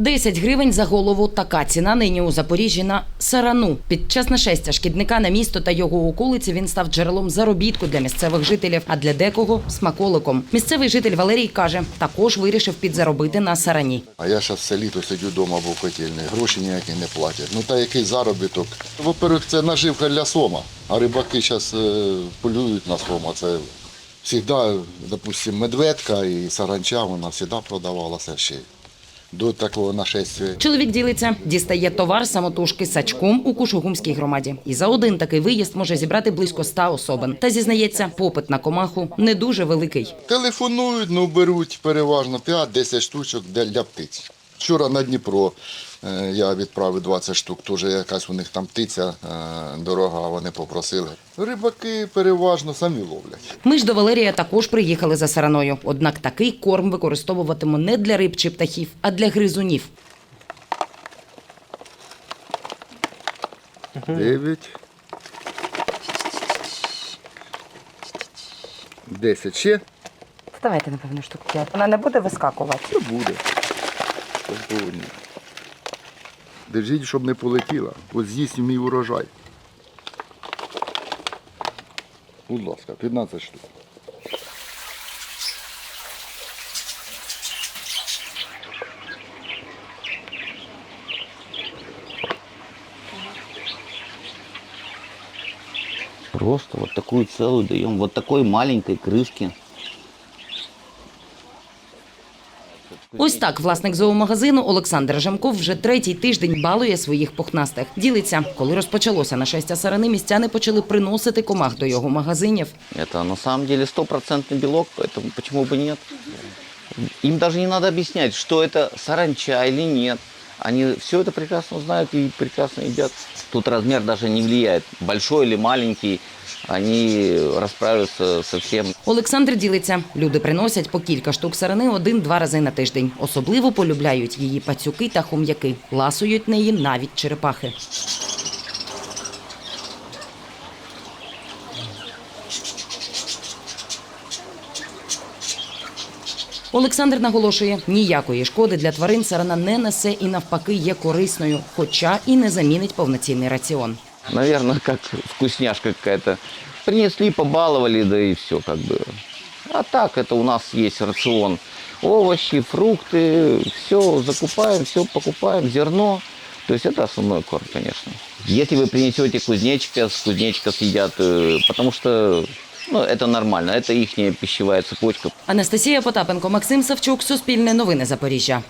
10 гривень за голову. Така ціна нині у Запоріжжі на сарану. Під час нашестя шкідника на місто та його околиці він став джерелом заробітку для місцевих жителів, а для декого смаколиком. Місцевий житель Валерій каже, також вирішив підзаробити на сарані. А я зараз все літо сидю вдома в котельні. Гроші ніякі не платять. Ну та який заробіток? Во-первых, це наживка для сома. А рибаки зараз полюють на сома. Це завжди, допустим, медведка і саранча, вона завжди продавалася ще до такого нашествия. Чоловік ділиться, дістає товар самотужки сачком у Кушугумській громаді. І за один такий виїзд може зібрати близько ста особин. Та зізнається, попит на комаху не дуже великий. Телефонують, ну беруть переважно 5-10 штучок для, для птиць. Вчора на Дніпро е, я відправив 20 штук, теж якась у них там птиця е, дорога, вони попросили. Рибаки переважно самі ловлять. Ми ж до Валерія також приїхали за сараною. Однак такий корм використовуватиму не для риб чи птахів, а для гризунів. Дев'ять. Десять ще Давайте, напевно, штук п'ять. Вона не буде вискакувати. не буде. Сьогодні. Держіть, щоб не полетіла. От з'їсть мій урожай. Будь ласка, 15 штук. Просто вот такую целую даем, вот такой маленькой крышки. Ось так власник зоомагазину Олександр Жемков вже третій тиждень балує своїх пухнастих. Ділиться, коли розпочалося нашестя сарани, містяни почали приносити комах до його магазинів. Это на самом деле стопроцентный белок, поэтому почему бы нет? Им даже не надо объяснять, что это саранча или нет. Они все это прекрасно знают и прекрасно едят. Тут размер даже не влияет, большой или маленький, они расправятся со всем. Олександр ділиться, люди приносять по кілька штук сарани один-два рази на тиждень. Особливо полюбляють її пацюки та хом'яки. Ласують неї навіть черепахи. Олександр наголошує, ніякої шкоди для тварин сарана не несе і навпаки є корисною, хоча і не замінить повноцінний раціон Наверное, как вкусняшка какая-то. Принесли, побаловали, да и все как бы. А так это у нас есть рацион. Овощи, фрукты, все закупаем, все покупаем, зерно. То есть это основной корм, конечно. Если вы принесете кузнечика, с кузнечика съедят, э, потому что ну, это нормально, это их пищевая цепочка. Анастасія Потапенко, Максим Савчук, Суспільне новини Запоріжжя.